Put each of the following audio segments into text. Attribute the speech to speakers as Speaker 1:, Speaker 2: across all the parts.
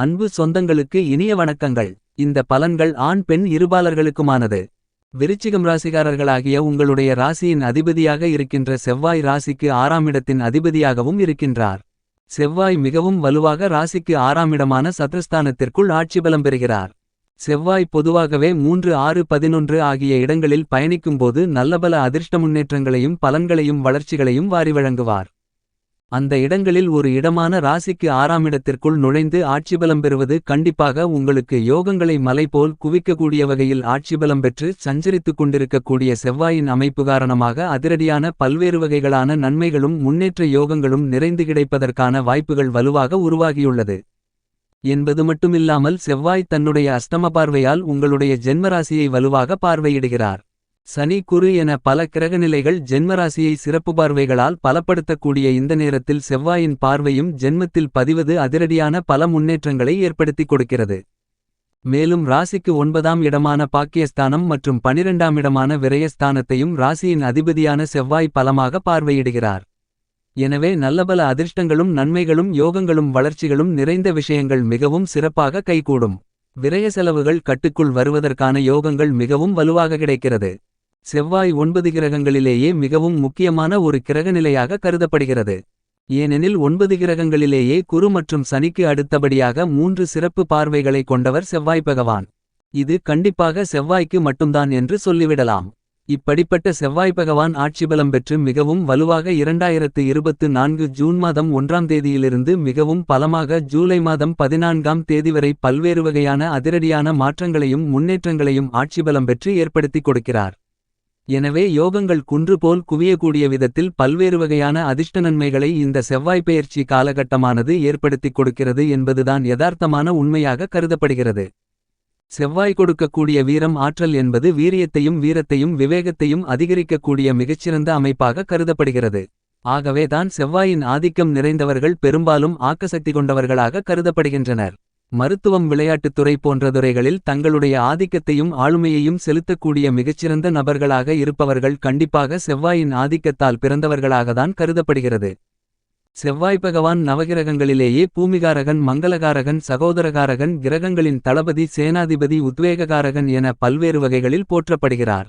Speaker 1: அன்பு சொந்தங்களுக்கு இனிய வணக்கங்கள். இந்த பலன்கள் ஆண் பெண் இருபாலர்களுக்குமானது. விருச்சிகம் ராசிகாரர்களாகிய உங்களுடைய ராசியின் அதிபதியாக இருக்கின்ற செவ்வாய் ராசிக்கு ஆறாம் இடத்தின் அதிபதியாகவும் இருக்கின்றார். செவ்வாய் மிகவும் வலுவாக ராசிக்கு ஆறாம் இடமான சத்ரஸ்தானத்திற்குள் ஆட்சி பலம் பெறுகிறார். செவ்வாய் பொதுவாகவே மூன்று ஆறு பதினொன்று ஆகிய இடங்களில் பயணிக்கும்போது நல்லபல அதிர்ஷ்ட முன்னேற்றங்களையும் பலன்களையும் வளர்ச்சிகளையும் வாரி வழங்குவார். அந்த இடங்களில் ஒரு இடமான ராசிக்கு ஆறாம் இடத்திற்குள் நுழைந்து ஆட்சிபலம் பெறுவது கண்டிப்பாக உங்களுக்கு யோகங்களை மலை போல் குவிக்கக்கூடிய வகையில் ஆட்சிபலம் பெற்று சஞ்சரித்துக் கொண்டிருக்கக்கூடிய செவ்வாயின் அமைப்பு காரணமாக அதிரடியான பல்வேறு வகைகளான நன்மைகளும் முன்னேற்ற யோகங்களும் நிறைந்து கிடைப்பதற்கான வாய்ப்புகள் வலுவாக உருவாகியுள்ளது. என்பது மட்டுமில்லாமல் செவ்வாய் தன்னுடைய அஷ்டம பார்வையால் உங்களுடைய ஜென்மராசியை வலுவாக பார்வையிடுகிறார். சனி குரு என பல கிரகநிலைகள் ஜென்மராசியை சிறப்பு பார்வைகளால் பலப்படுத்தக்கூடிய இந்த நேரத்தில் செவ்வாயின் பார்வையும் ஜென்மத்தில் பதிவது அதிரடியான பல முன்னேற்றங்களை ஏற்படுத்திக் கொடுக்கிறது. மேலும் ராசிக்கு ஒன்பதாம் இடமான பாக்கியஸ்தானம் மற்றும் பனிரெண்டாம் இடமான விரயஸ்தானத்தையும் ராசியின் அதிபதியான செவ்வாய் பலமாக பார்வையிடுகிறார். எனவே நல்லபல அதிர்ஷ்டங்களும் நன்மைகளும் யோகங்களும் வளர்ச்சிகளும் நிறைந்த விஷயங்கள் மிகவும் சிறப்பாக கைகூடும். விரய செலவுகள் கட்டுக்குள் வருவதற்கான யோகங்கள் மிகவும் வலுவாக கிடைக்கிறது. செவ்வாய் ஒன்பது கிரகங்களிலேயே மிகவும் முக்கியமான ஒரு கிரகநிலையாக கருதப்படுகிறது. ஏனெனில் ஒன்பது கிரகங்களிலேயே குரு மற்றும் சனிக்கு அடுத்தபடியாக மூன்று சிறப்பு பார்வைகளை கொண்டவர் செவ்வாய் பகவான். இது கண்டிப்பாக செவ்வாய்க்கு மட்டும்தான் என்று சொல்லிவிடலாம். இப்படிப்பட்ட செவ்வாய் பகவான் ஆட்சிபலம் பெற்று மிகவும் வலுவாக இரண்டாயிரத்து இருபத்து நான்கு ஜூன் மாதம் ஒன்றாம் தேதியிலிருந்து மிகவும் பலமாக ஜூலை மாதம் பதினான்காம் தேதி வரை பல்வேறு வகையான அதிரடியான மாற்றங்களையும் முன்னேற்றங்களையும் ஆட்சிபலம் பெற்று ஏற்படுத்திக் கொடுக்கிறார். எனவே யோகங்கள் குன்று போல் குவியக்கூடிய விதத்தில் பல்வேறு வகையான அதிர்ஷ்ட நன்மைகளை இந்த செவ்வாய் பெயர்ச்சி காலகட்டமானது ஏற்படுத்திக் கொடுக்கிறது என்பதுதான் யதார்த்தமான உண்மையாக கருதப்படுகிறது. செவ்வாய் கொடுக்கக்கூடிய வீரம் ஆற்றல் என்பது வீரியத்தையும் வீரத்தையும் விவேகத்தையும் அதிகரிக்கக்கூடிய மிகச்சிறந்த அமைப்பாக கருதப்படுகிறது. ஆகவே தான் செவ்வாயின் ஆதிக்கம் நிறைந்தவர்கள் பெரும்பாலும் ஆக்கசக்தி கொண்டவர்களாக கருதப்படுகின்றனர். மருத்துவம் விளையாட்டுத்துறை போன்ற துறைகளில் தங்களுடைய ஆதிக்கத்தையும் ஆளுமையையும் செலுத்தக்கூடிய மிகச்சிறந்த நபர்களாக இருப்பவர்கள் கண்டிப்பாக செவ்வாயின் ஆதிக்கத்தால் பிறந்தவர்களாகத்தான் கருதப்படுகிறது. செவ்வாய் பகவான் நவகிரகங்களிலேயே பூமிகாரகன் மங்களகாரகன் சகோதரகாரகன் கிரகங்களின் தளபதி சேனாதிபதி உத்வேககாரகன் என பல்வேறு வகைகளில் போற்றப்படுகிறார்.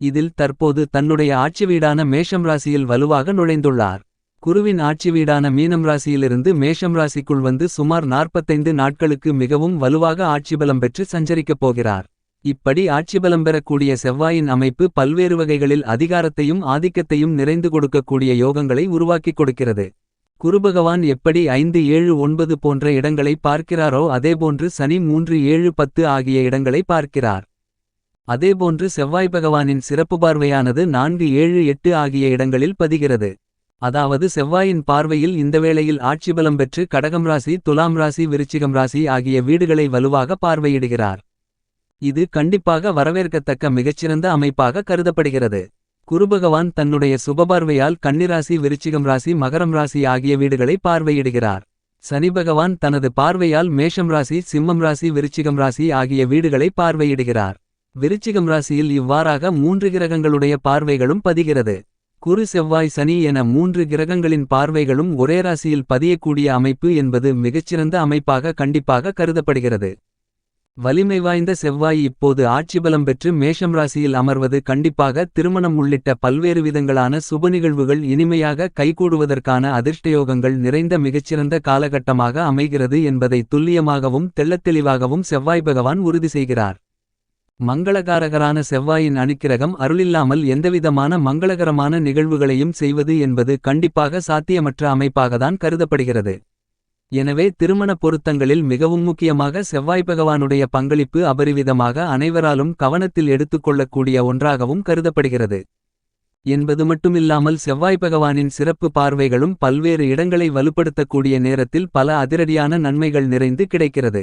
Speaker 1: இதில் தற்போது தன்னுடைய ஆட்சி வீடான மேஷம் ராசியில் வலுவாக நுழைந்துள்ளார். குருவின் ஆட்சி வீடான மீனம் ராசியிலிருந்து மேஷம் ராசிக்குள் வந்து சுமார் நாற்பத்தைந்து நாட்களுக்கு மிகவும் வலுவாக ஆட்சிபலம் பெற்று சஞ்சரிக்கப் போகிறார். இப்படி ஆட்சிபலம் பெறக்கூடிய செவ்வாயின் அமைப்பு பல்வேறு வகைகளில் அதிகாரத்தையும் ஆதிக்கத்தையும் நிறைந்து கொடுக்கக்கூடிய யோகங்களை உருவாக்கிக் கொடுக்கிறது. குருபகவான் எப்படி ஐந்து ஏழு ஒன்பது போன்ற இடங்களை பார்க்கிறாரோ அதேபோன்று சனி மூன்று ஏழு பத்து ஆகிய இடங்களை பார்க்கிறார். அதேபோன்று செவ்வாய் பகவானின் சிறப்பு பார்வையானது நான்கு ஏழு எட்டு ஆகிய இடங்களில் பதிகிறது. அதாவது செவ்வாயின் பார்வையில் இந்த வேளையில் ஆட்சிபலம் பெற்று கடகம் ராசி துலாம் ராசி விருச்சிகம் ராசி ஆகிய வீடுகளை வலுவாக பார்வையிடுகிறார். இது கண்டிப்பாக வரவேற்கத்தக்க மிகச்சிறந்த அமைப்பாக கருதப்படுகிறது. குருபகவான் தன்னுடைய சுபபார்வையால் கன்னிராசி விருச்சிகம் ராசி மகரம் ராசி ஆகிய வீடுகளை பார்வையிடுகிறார். சனி பகவான் தனது பார்வையால் மேஷம் ராசி சிம்மம் ராசி விருச்சிகம் ராசி ஆகிய வீடுகளை பார்வையிடுகிறார். விருச்சிகம் ராசியில் இவ்வாறாக மூன்று கிரகங்களுடைய பார்வைகளும் பதிகிறது. குரு செவ்வாய் சனி என மூன்று கிரகங்களின் பார்வைகளும் ஒரே ராசியில் பதியக்கூடிய அமைப்பு என்பது மிகச்சிறந்த அமைப்பாக கண்டிப்பாக கருதப்படுகிறது. வலிமை வாய்ந்த செவ்வாய் இப்போது ஆட்சிபலம் பெற்று மேஷம் ராசியில் அமர்வது கண்டிப்பாக திருமணம் உள்ளிட்ட பல்வேறு விதங்களான சுப நிகழ்வுகள் இனிமையாக கைகூடுவதற்கான அதிர்ஷ்டயோகங்கள் நிறைந்த மிகச்சிறந்த காலகட்டமாக அமைகிறது என்பதை துல்லியமாகவும் தெள்ளத்தெளிவாகவும் செவ்வாய் பகவான் உறுதி செய்கிறார். மங்களகாரகரான செவ்வாயின் அணுக்கிரகம் அருளில்லாமல் எந்தவிதமான மங்களகரமான நிகழ்வுகளையும் செய்வது என்பது கண்டிப்பாக சாத்தியமற்ற அமைப்பாகத்தான் கருதப்படுகிறது. எனவே திருமண பொருத்தங்களில் மிகவும் முக்கியமாக செவ்வாய் பகவானுடைய பங்களிப்பு அபரிவிதமாக அனைவராலும் கவனத்தில் எடுத்துக்கொள்ளக்கூடிய ஒன்றாகவும் கருதப்படுகிறது. என்பது மட்டுமில்லாமல் செவ்வாய் பகவானின் சிறப்பு பார்வைகளும் பல்வேறு இடங்களை வலுப்படுத்தக்கூடிய நேரத்தில் பல அதிரடியான நன்மைகள் நிறைந்து கிடைக்கிறது.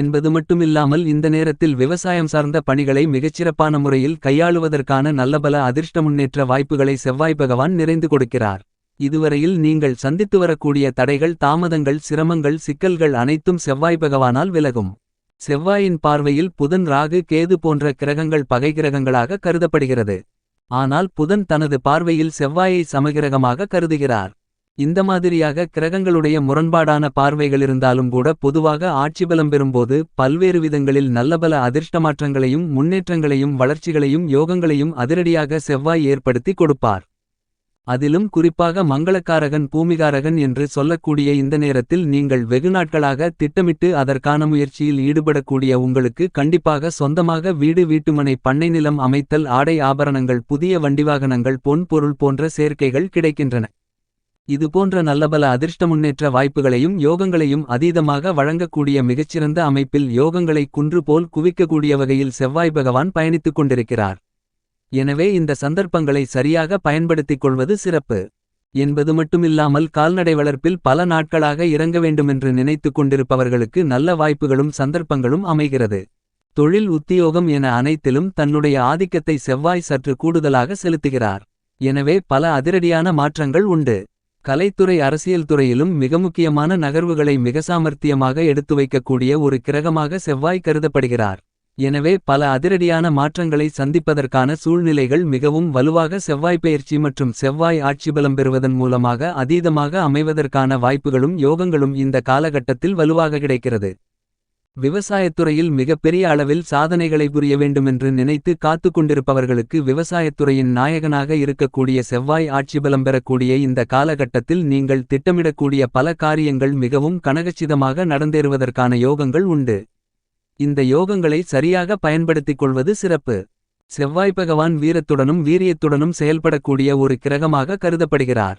Speaker 1: என்பது மட்டுமில்லாமல் இந்த நேரத்தில் விவசாயம் சார்ந்த பணிகளை மிகச்சிறப்பான முறையில் கையாளுவதற்கான நல்லபல அதிர்ஷ்ட முன்னேற்ற வாய்ப்புகளை செவ்வாய் பகவான் நிறைந்து கொடுக்கிறார். இதுவரையில் நீங்கள் சந்தித்து வரக்கூடிய தடைகள் தாமதங்கள் சிரமங்கள் சிக்கல்கள் அனைத்தும் செவ்வாய் பகவானால் விலகும். செவ்வாயின் பார்வையில் புதன் ராகு கேது போன்ற கிரகங்கள் பகை கிரகங்களாக கருதப்படுகிறது. ஆனால் புதன் தனது பார்வையில் செவ்வாயை சமகிரகமாக கருதுகிறார். இந்த மாதிரியாக கிரகங்களுடைய முரண்பாடான பார்வைகளிருந்தாலும் கூட பொதுவாக ஆட்சிபலம் பெறும்போது பல்வேறு விதங்களில் நல்லபல அதிர்ஷ்டமாற்றங்களையும் முன்னேற்றங்களையும் வளர்ச்சிகளையும் யோகங்களையும் அதிரடியாக செவ்வாய் ஏற்படுத்தி கொடுப்பார். அதிலும் குறிப்பாக மங்களக்காரகன் பூமிகாரகன் என்று சொல்லக்கூடிய இந்த நேரத்தில் நீங்கள் வெகுநாட்களாக திட்டமிட்டு அதற்கான முயற்சியில் ஈடுபடக்கூடிய உங்களுக்கு கண்டிப்பாக சொந்தமாக வீடு வீட்டுமனை பண்ணை நிலம் அமைத்தல் ஆடை ஆபரணங்கள் புதிய வண்டிவாகனங்கள் பொன் பொருள் போன்ற சேர்க்கைகள் கிடைக்கின்றன. இதுபோன்ற நல்லபல அதிர்ஷ்ட முன்னேற்ற வாய்ப்புகளையும் யோகங்களையும் அதீதமாக வழங்கக்கூடிய மிகச்சிறந்த அமைப்பில் யோகங்களை குன்று போல் குவிக்கக்கூடிய வகையில் செவ்வாய் பகவான் பயணித்துக் கொண்டிருக்கிறார். எனவே இந்த சந்தர்ப்பங்களை சரியாக பயன்படுத்திக் கொள்வது சிறப்பு. என்பது மட்டுமில்லாமல் கால்நடை வளர்ப்பில் பல நாட்களாக இறங்க வேண்டுமென்று நினைத்துக் கொண்டிருப்பவர்களுக்கு நல்ல வாய்ப்புகளும் சந்தர்ப்பங்களும் அமைகிறது. தொழில் உத்தியோகம் என அனைத்திலும் தன்னுடைய ஆதிக்கத்தை செவ்வாய் சற்று கூடுதலாக செலுத்துகிறார். எனவே பல அதிரடியான மாற்றங்கள் உண்டு. கலைத்துறை அரசியல் துறையிலும் மிக முக்கியமான நகர்வுகளை மிக சாமர்த்தியமாக எடுத்துவைக்கக்கூடிய ஒரு கிரகமாக செவ்வாய் கருதப்படுகிறார். எனவே பல அதிரடியான மாற்றங்களை சந்திப்பதற்கான சூழ்நிலைகள் மிகவும் வலுவாக செவ்வாய் பயிற்சி மற்றும் செவ்வாய் ஆட்சிபலம் பெறுவதன் மூலமாக அதீதமாக அமைவதற்கான வாய்ப்புகளும் யோகங்களும் இந்த காலகட்டத்தில் வலுவாக கிடைக்கிறது. விவசாயத்துறையில் மிகப்பெரிய அளவில் சாதனைகளை புரிய வேண்டுமென்று நினைத்து காத்துக்கொண்டிருப்பவர்களுக்கு விவசாயத்துறையின் நாயகனாக இருக்கக்கூடிய செவ்வாய் ஆட்சிபலம் பெறக்கூடிய இந்த காலகட்டத்தில் நீங்கள் திட்டமிடக்கூடிய பல காரியங்கள் மிகவும் கனகச்சிதமாக நடந்தேறுவதற்கான யோகங்கள் உண்டு. இந்த யோகங்களை சரியாக பயன்படுத்திக் கொள்வது சிறப்பு. செவ்வாய் பகவான் வீரத்துடனும் வீரியத்துடனும் செயல்படக்கூடிய ஒரு கிரகமாக கருதப்படுகிறார்.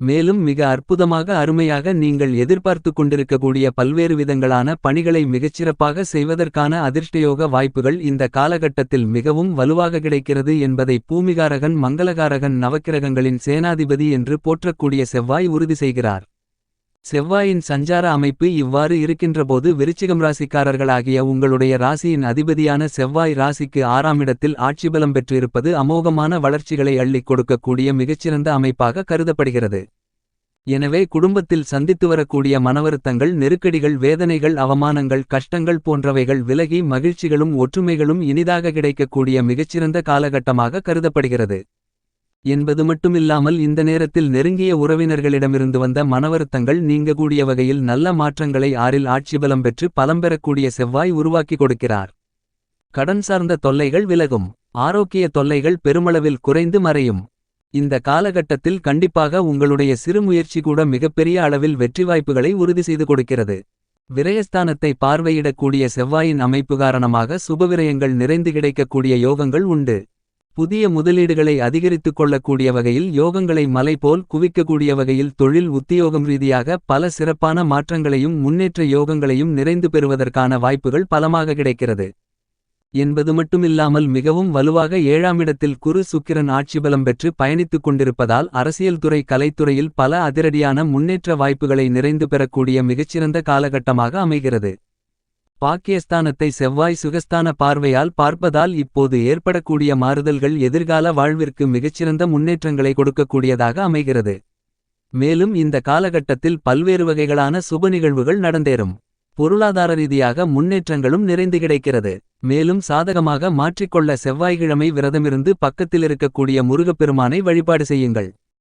Speaker 1: மேலும் மிக அற்புதமாக அருமையாக நீங்கள் எதிர்பார்த்துக் கொண்டிருக்கக்கூடிய பல்வேறு விதங்களான பணிகளை மிகச்சிறப்பாக செய்வதற்கான அதிர்ஷ்டயோக வாய்ப்புகள் இந்த காலகட்டத்தில் மிகவும் வலுவாக கிடைக்கிறது என்பதை பூமிகாரகன் மங்களகாரகன் நவக்கிரகங்களின் சேனாதிபதி என்று போற்றக்கூடிய செவ்வாய் உறுதி செய்கிறார். செவ்வாயின் சஞ்சார அமைப்பு இவ்வாறு இருக்கின்றபோது விருச்சிகம் ராசிக்காரர்களாகிய உங்களுடைய ராசியின் அதிபதியான செவ்வாய் ராசிக்கு ஆறாம் இடத்தில் ஆட்சிபலம் பெற்றிருப்பது அமோகமான வளர்ச்சிகளை அள்ளிக் கொடுக்கக்கூடிய மிகச்சிறந்த அமைப்பாக கருதப்படுகிறது. எனவே குடும்பத்தில் சந்தித்து வரக்கூடிய மனவருத்தங்கள் நெருக்கடிகள் வேதனைகள் அவமானங்கள் கஷ்டங்கள் போன்றவைகள் விலகி மகிழ்ச்சிகளும் ஒற்றுமைகளும் இனிதாக கிடைக்கக்கூடிய மிகச்சிறந்த காலகட்டமாக கருதப்படுகிறது. என்பது மட்டுமில்லாமல் இந்த நேரத்தில் நெருங்கிய உறவினர்களிடமிருந்து வந்த மனவருத்தங்கள் நீங்கக்கூடிய வகையில் நல்ல மாற்றங்களை ஆறில் ஆட்சிபலம் பெற்று பலம்பெறக்கூடிய செவ்வாய் உருவாக்கி கொடுக்கிறார். கடன் சார்ந்த தொல்லைகள் விலகும் ஆரோக்கிய தொல்லைகள் பெருமளவில் குறைந்து மறையும். இந்த காலகட்டத்தில் கண்டிப்பாக உங்களுடைய சிறு முயற்சி கூட மிகப்பெரிய அளவில் வெற்றி வாய்ப்புகளை உறுதி செய்து கொடுக்கிறது. விரயஸ்தானத்தை பார்வையிடக்கூடிய செவ்வாயின் அமைப்பு காரணமாக சுபவிரயங்கள் நிறைந்து கிடைக்கக்கூடிய யோகங்கள் உண்டு. புதிய முதலீடுகளை அதிகரித்துக் கொள்ளக்கூடிய வகையில் யோகங்களை மலை போல் குவிக்கக்கூடிய வகையில் தொழில் உத்தியோகம் ரீதியாக பல சிறப்பான மாற்றங்களையும் முன்னேற்ற யோகங்களையும் நிறைந்து பெறுவதற்கான வாய்ப்புகள் பலமாக கிடைக்கிறது. என்பது மட்டுமில்லாமல் மிகவும் வலுவாக ஏழாம் இடத்தில் குரு சுக்கிரன் ஆட்சிபலம் பெற்று பயணித்துக் கொண்டிருப்பதால் அரசியல் துறை கலைத்துறையில் பல அதிரடியான முன்னேற்ற வாய்ப்புகளை நிறைந்து பெறக்கூடிய மிகச்சிறந்த காலகட்டமாக அமைகிறது. பாக்கியஸ்தானத்தை செவ்வாய் சுகஸ்தான பார்வையால் பார்ப்பதால் இப்போது ஏற்படக்கூடிய மாறுதல்கள் எதிர்கால வாழ்விற்கு மிகச்சிறந்த முன்னேற்றங்களை கொடுக்கக்கூடியதாக அமைகிறது. மேலும் இந்த காலகட்டத்தில் பல்வேறு வகைகளான சுப நிகழ்வுகள் நடந்தேறும். பொருளாதார ரீதியாக முன்னேற்றங்களும் நிறைந்து கிடைக்கிறது. மேலும் சாதகமாக மாற்றிக்கொள்ள செவ்வாய்கிழமை விரதமிருந்து பக்கத்தில் இருக்கக்கூடிய முருகப்பெருமானை வழிபாடு செய்யுங்கள்.